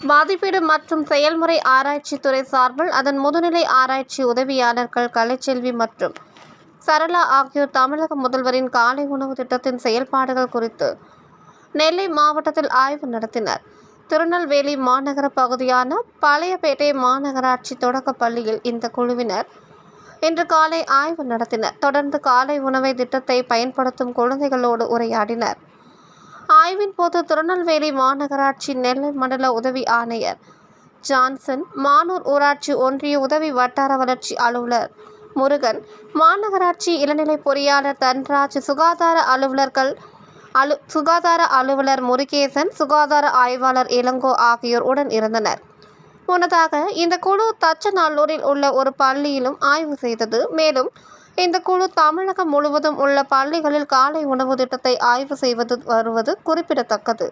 மதிப்பீடு மற்றும் செயல்முறை ஆராய்ச்சி துறை சார்பில் அதன் முதுநிலை ஆராய்ச்சி உதவியாளர்கள் கலைச்செல்வி மற்றும் சரளா ஆகியோர் தமிழக முதல்வரின் காலை உணவு திட்டத்தின் செயல்பாடுகள் குறித்து நெல்லை மாவட்டத்தில் ஆய்வு நடத்தினர். திருநெல்வேலி மாநகர பகுதியான பழையபேட்டை மாநகராட்சி தொடக்கப் பள்ளியில் இந்த குழுவினர் இன்று காலை ஆய்வு நடத்தினர். தொடர்ந்து காலை உணவை திட்டத்தை பயன்படுத்தும் குழந்தைகளோடு உரையாடினர். ஆய்வின் போது திருநெல்வேலி மாநகராட்சி நெல்லை மண்டல உதவி ஆணையர் ஜான்சன் மானூர் ஊராட்சி ஒன்றிய உதவி வட்டார வளர்ச்சி அலுவலர் முருகன் மாநகராட்சி இளநிலை பொறியாளர் தன்ராஜ் சுகாதார அலுவலர்கள் அலு சுகாதார அலுவலர் முருகேசன் சுகாதார ஆய்வாளர் இளங்கோ ஆகியோர் உடன் இருந்தனர். முன்னதாக இந்த குழு தச்சநல்லூரில் உள்ள ஒரு பள்ளியிலும் ஆய்வு செய்தது. மேலும் இந்த குழு தமிழகம் முழுவதும் உள்ள பள்ளிகளில் காலை உணவு திட்டத்தை ஆய்வு செய்வது வருவது குறிப்பிடத்தக்கது.